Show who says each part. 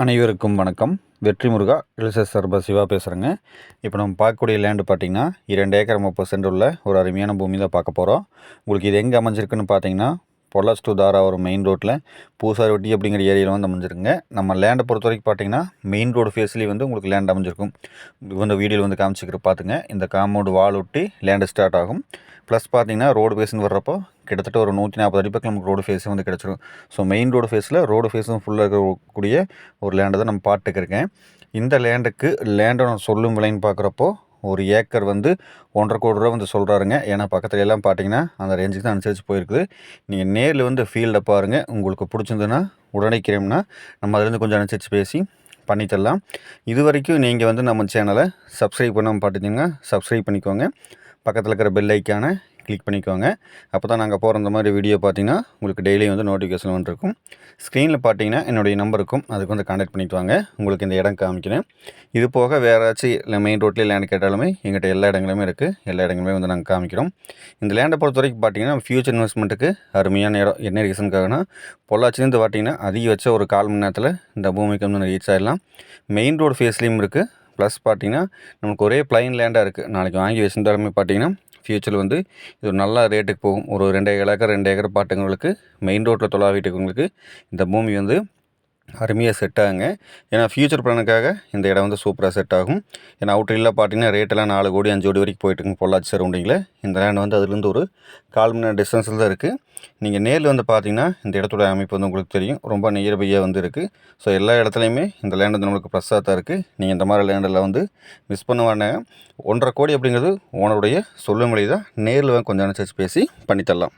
Speaker 1: அனைவருக்கும் வணக்கம். வெற்றி முருகா இளச சர்ப சிவா பேசுகிறேங்க இப்போ நம்ம பார்க்கக்கூடிய லேண்டு பார்த்திங்கன்னா இரண்டு ஏக்கர் முப்பது சென்ட் உள்ள ஒரு அருமையான பூமி தான் பார்க்க போகிறோம் உங்களுக்கு இது எங்கே அமைஞ்சிருக்குன்னு பார்த்தீங்கன்னா பொள்ளாச்சி டு ஒரு மெயின் ரோட்டில் பூசாரி வட்டி அப்படிங்கிற ஏரியாவில் வந்து அமைஞ்சிருக்குங்க. நம்ம லேண்டை பொறுத்த வரைக்கும் பார்த்தீங்கன்னா மெயின் ரோடு ஃபேஸ்லேயே வந்து உங்களுக்கு லேண்ட் அமைஞ்சிருக்கும். இந்த வீடியோவில் வந்து காமிச்சிக்கிற பார்த்துங்க இந்த காம்பவுண்டு வால் ஒட்டி லேண்டு ஸ்டார்ட் ஆகும். ப்ளஸ் பார்த்தீங்கன்னா ரோடு ஃபேஸ்னு வர்றப்போ கிட்டத்தட்ட ஒரு நூற்றி நாற்பது அடி பக்கம் நமக்கு ரோடு ஃபேஸே வந்து கிடச்சிரும். ஸோ மெயின் ரோடு ஃபேஸில் ரோடு ஃபேஸும் ஃபுல்லாக இருக்கக்கூடிய ஒரு லேண்டை தான் நம்ம பாட்டுக்கு இருக்கேன். இந்த லேண்டுக்கு லேண்டை நான் சொல்லும் விலைன்னு பார்க்குறப்போ ஒரு ஏக்கர் வந்து ஒன்றரை கோடி ரூபா வந்து சொல்கிறாருங்க ஏன்னா பக்கத்தில் எல்லாம் பார்த்தீங்கன்னா அந்த ரேஞ்சுக்கு தான் அனுசரித்து போயிருக்குது. நீங்கள் நேரில் வந்து ஃபீல்டை பாருங்கள் உங்களுக்கு பிடிச்சிருந்துன்னா உடனே நம்ம அதுலேருந்து கொஞ்சம் அனுசரித்து பேசி பண்ணித்தரலாம் இது வரைக்கும் நீங்கள் வந்து நம்ம சேனலை சப்ஸ்கிரைப் பண்ணாமல் பார்த்துட்டிங்கன்னா சப்ஸ்கிரைப் பண்ணிக்கோங்க. பக்கத்தில் இருக்கிற பெல் ஐக்கானை கிளிக் பண்ணிக்கோங்க. அப்போ தான் நாங்கள் போகிற இந்த மாதிரி வீடியோ பார்த்தீங்கன்னா உங்களுக்கு டெய்லியும் வந்து நோட்டிஃபிகேஷன் வந்துருக்கும். ஸ்க்ரீனில் பார்த்தீங்கன்னா என்னுடைய நம்பருக்கும் அதுக்கு வந்து கான்டாக்ட் பண்ணிட்டு வாங்க. உங்களுக்கு இந்த இடம் காமிக்கிறேன். இது போக வேறு ஏதாச்சும் இல்லை மெயின் ரோட்லேயே லேண்ட் கேட்டாலுமே எங்கிட்ட எல்லா இடங்களுமே இருக்குது எல்லா இடங்களுமே வந்து நாங்கள் காமிக்கிறோம். இந்த லேண்டை பொறுத்த வரைக்கும் பார்த்தீங்கன்னா ஃபியூச்சர் இன்வெஸ்ட்மெண்ட்டுக்கு அருமையான இடம். என்ன ரீசனுக்காகனா பொள்ளாச்சிலேருந்து பார்த்தீங்கன்னா அதிகபட்ச ஒரு கால் மணி நேரத்தில் இந்த பூமிக்கு வந்து ரீச் ஆகிடலாம் மெயின் ரோடு ஃபேஸ்லேயும் இருக்குது ப்ளஸ் பார்த்தீங்கன்னா நமக்கு ஒரே பிளைன் லேண்டாக இருக்குது நாளைக்கு வாங்கி வச்சிருந்தாலுமே பார்த்தீங்கன்னா ஃப்யூச்சரில் வந்து இது ஒரு நல்ல ரேட்டுக்கு போகும். ஒரு ரெண்டு ஏக்கர் ரெண்டு ஏக்கர் பாட்டுங்களுக்கு மெயின் ரோட்டில் தொழா வீட்டுக்கு இந்த பூமி வந்து அருமையாக செட் ஆகுங்க. ஏன்னா ஃப்யூச்சர் பிளானுக்காக இந்த இடம் வந்து சூப்பராக செட் ஆகும். ஏன்னா அவுட்டரில் பார்த்தீங்கன்னா ரேட்டெல்லாம் நாலு கோடி அஞ்சு கோடி வரைக்கும் போயிட்டுருங்க பொள்ளாச்சி சரௌண்டிங்கில் இந்த லேண்ட் வந்து அதுலேருந்து ஒரு கால் மணி நேரம் டிஸ்டன்ஸில் தான் இருக்குது நீங்கள் நேரில் வந்து பார்த்தீங்கன்னா இந்த இடத்தோட அமைப்பு வந்து உங்களுக்கு தெரியும். ரொம்ப நியர்பையாக வந்து இருக்குது ஸோ எல்லா இடத்துலையுமே இந்த லேண்ட் வந்து நம்மளுக்கு ப்ரெஸ்ஸாக தான் இருக்குது நீங்கள் இந்த மாதிரி லேண்டில் வந்து மிஸ் பண்ணுவானே ஒன்றரை கோடி அப்படிங்கிறது ஓனருடைய சொல்லும் வழி தான் நேரில் கொஞ்சம் அனுசரித்து பேசி பண்ணித்தரலாம்.